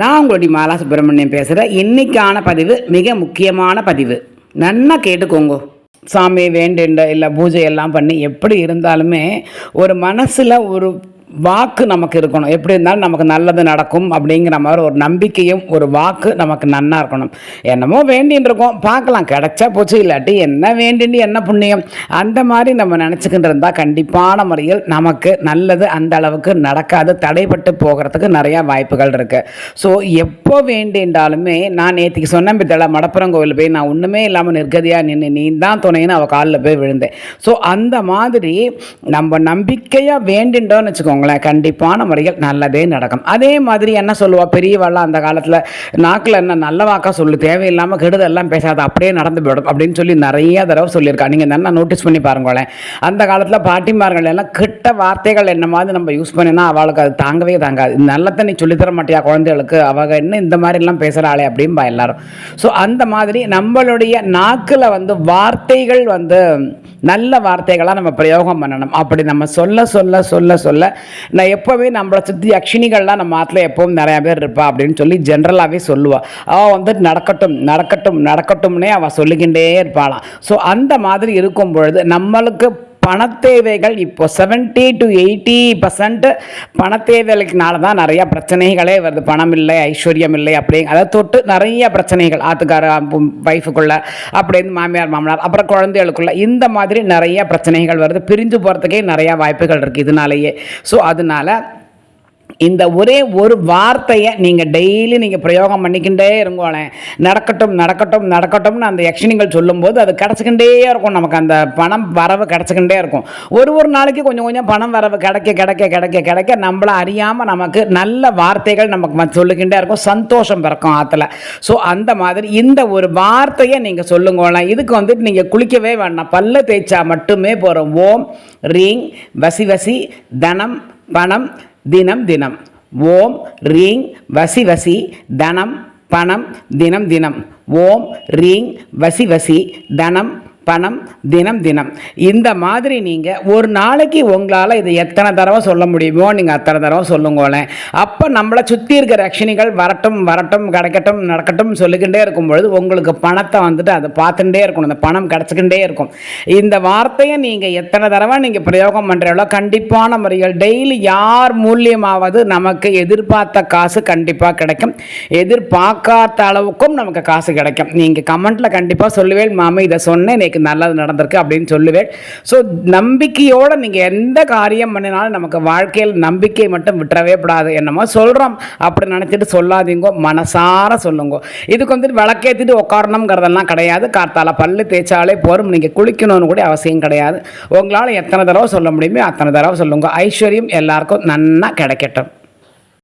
நான் உங்களுடைய மாலா சுப்பிரமணியம் பேசுகிறேன் இன்னைக்கான பதிவு மிக முக்கியமான பதிவு. நன்னா கேட்டுக்கோங்க. சாமி வேண்டுன்ற இல்லை பூஜை எல்லாம் பண்ணி எப்படி இருந்தாலுமே ஒரு மனசில் ஒரு வாக்கு நமக்கு இருக்கணும். எப்படி இருந்தாலும் நமக்கு நல்லது நடக்கும் அப்படிங்கிற மாதிரி ஒரு நம்பிக்கையும் ஒரு வாக்கு நமக்கு நன்னா இருக்கணும். என்னமோ வேண்டின்னு இருக்கோம். பார்க்கலாம். கிடச்சா போச்சு. இல்லாட்டி என்ன வேண்டின்னு என்ன புண்ணியம்? அந்த மாதிரி நம்ம நினச்சிக்கிட்டு இருந்தால் கண்டிப்பான முறையில் நமக்கு நல்லது அந்த அளவுக்கு நடக்காது. தடைப்பட்டு போகிறதுக்கு நிறையா வாய்ப்புகள் இருக்குது ஸோ எப்போ வேண்டின்றாலுமே நான் நேற்றுக்கு சொன்னேன் பித்தளை மடப்புறம் கோவில் போய் நான் ஒன்றுமே இல்லாமல் நிர்கதியாக நின்று நீ தான் துணைன்னு அவள் காலில் போய் விழுந்தேன். ஸோ அந்த மாதிரி நம்ம நம்பிக்கையாக வேண்டின்றோன்னு வச்சுக்கோங்களேன் கண்டிப்பான முறையில் நல்லதே நடக்கும். அதே மாதிரி என்ன சொல்லுவாள் பெரியவாள்லாம் அந்த காலத்தில் நாக்கில் என்ன நல்ல வாக்கா சொல்லு தேவையில்லாமல் கெடுதெல்லாம் பேசாத அப்படியே நடந்து போயிடும் அப்படின்னு சொல்லி நிறைய தடவை சொல்லியிருக்கா. நீங்கள் நல்லா நோட்டீஸ் பண்ணி பாருங்களேன். அந்த காலத்தில் பாட்டிமார்கள் எல்லாம் கெட்ட வார்த்தைகள் என்ன மாதிரி நம்ம யூஸ் பண்ணினா அவளுக்கு அது தாங்கவே தாங்காது. நல்லத்தை நீ சொல்லித்தர மாட்டியா குழந்தைகளுக்கு? அவங்க என்ன இந்த மாதிரிலாம் பேசுகிறாளே அப்படின்பா எல்லாரும். ஸோ அந்த மாதிரி நம்மளுடைய நாக்கில் வந்து வார்த்தைகள் வந்து நல்ல வார்த்தைகளாக நம்ம பிரயோகம் பண்ணணும். அப்படி நம்ம சொல்ல சொல்ல சொல்ல சொல்ல நான் எப்போவே நம்மளை சுற்றி அக்ஷினிகள்லாம் நம்ம ஆற்றுல எப்போவும் நிறையா பேர் இருப்பா அப்படின்னு சொல்லி ஜென்ரலாகவே சொல்லுவாள் அவள் வந்துட்டு நடக்கட்டும் நடக்கட்டும் நடக்கட்டும்னே அவள் சொல்லிக்கிட்டே இருப்பாளாம். ஸோ அந்த மாதிரி இருக்கும் பொழுது நம்மளுக்கு பணத்தேவைகள் இப்போ செவன்ட்டி டு எயிட்டி பர்சன்ட் பணத்தேவைகளுக்குனால தான் நிறையா பிரச்சனைகளே வருது. பணம் இல்லை ஐஸ்வர்யம் இல்லை அப்படி அதாவது தொட்டு நிறைய பிரச்சனைகள் ஆத்துக்கார ஒய்ஃபுக்குள்ள அப்படின்னு மாமியார் மாமனார் அப்புறம் குழந்தைகளுக்குள்ள இந்த மாதிரி நிறைய பிரச்சனைகள் வருது. பிரிஞ்சு போகிறதுக்கே நிறையா வாய்ப்புகள் இருக்குது இதனாலேயே. ஸோ அதனால இந்த ஒரே ஒரு வார்த்தையை நீங்கள் டெய்லி நீங்கள் பிரயோகம் பண்ணிக்கிட்டே இருங்கோளேன் நடக்கட்டும் நடக்கட்டும் நடக்கட்டும்னு அந்த யக்ஷினிகள் சொல்லும்போது அது கிடச்சிக்கிட்டே இருக்கும். நமக்கு அந்த பணம் வரவு கிடச்சிக்கிட்டே இருக்கும். ஒரு ஒரு நாளைக்கு கொஞ்சம் கொஞ்சம் பணம் வரவு கிடைக்க கிடைக்க கிடைக்க கிடைக்க நம்மளை அறியாமல் நமக்கு நல்ல வார்த்தைகள் நமக்கு சொல்லிக்கிட்டே இருக்கும். சந்தோஷம் பிறக்கும் ஆற்றுல ஸோ அந்த மாதிரி இந்த ஒரு வார்த்தையை நீங்கள் சொல்லுங்களேன் இதுக்கு வந்துட்டு நீங்கள் குளிக்கவே வேண்டாம். பல்ல தேய்ச்சா மட்டுமே போகிறோம் ஓம் ரீங் வசி வசி தனம் பணம் தினம் தினம். ஓம் ரீங் வசி வசி தனம் பணம் தினம் தினம். ஓம் ரீங் வசி வசி தனம் பணம் தினம் தினம். இந்த மாதிரி நீங்கள் ஒரு நாளைக்கு உங்களால் இதை எத்தனை தடவை சொல்ல முடியுமோ நீங்கள் அத்தனை தடவை சொல்லுங்களேன். அப்போ நம்மளை சுற்றி இருக்கிற ரக்ஷினிகள் வரட்டும் வரட்டும் கிடைக்கட்டும் நடக்கட்டும் சொல்லிக்கிட்டே இருக்கும் பொழுது உங்களுக்கு பணத்தை வந்துட்டு அதை பார்த்துட்டே இருக்கணும். இந்த பணம் கிடச்சிக்கிட்டே இருக்கும். இந்த வார்த்தையை நீங்கள் எத்தனை தடவை நீங்கள் பிரயோகம் பண்ணுறீங்களோ கண்டிப்பான முறைகள் டெய்லி யார் மூலியமாவது நமக்கு எதிர்பார்த்த காசு கண்டிப்பாக கிடைக்கும். எதிர்பார்க்காத அளவுக்கும் நமக்கு காசு கிடைக்கும். நீங்கள் கமெண்ட்டில் கண்டிப்பாக சொல்லுவேன் மாமி இதை சொன்னேன் எனக்கு நல்லது நடந்திருக்கு அப்படின்னு சொல்லுவேன். ஸோ நம்பிக்கையோடு நீங்கள் எந்த காரியம் பண்ணினாலும் நமக்கு வாழ்க்கையில் நம்பிக்கை மட்டும் விட்டுறவே கூடாது. என்னமோ சொல்கிறோம் அப்படி நினச்சிட்டு சொல்லாதீங்க மனசார சொல்லுங்க. இதுக்கு வந்துட்டு விளக்கேற்றிட்டு உட்காரணுங்கிறதெல்லாம் கிடையாது. காத்தால பல்லு தேய்ச்சாலே போரும். நீங்கள் குளிக்கணும்னு கூட அவசியம் கிடையாது. உங்களால் எத்தனை தடவை சொல்ல முடியுமோ அத்தனை தடவை சொல்லுங்க. ஐஸ்வர்யம் எல்லாருக்கும் நன்னா கிடைக்கட்டும்.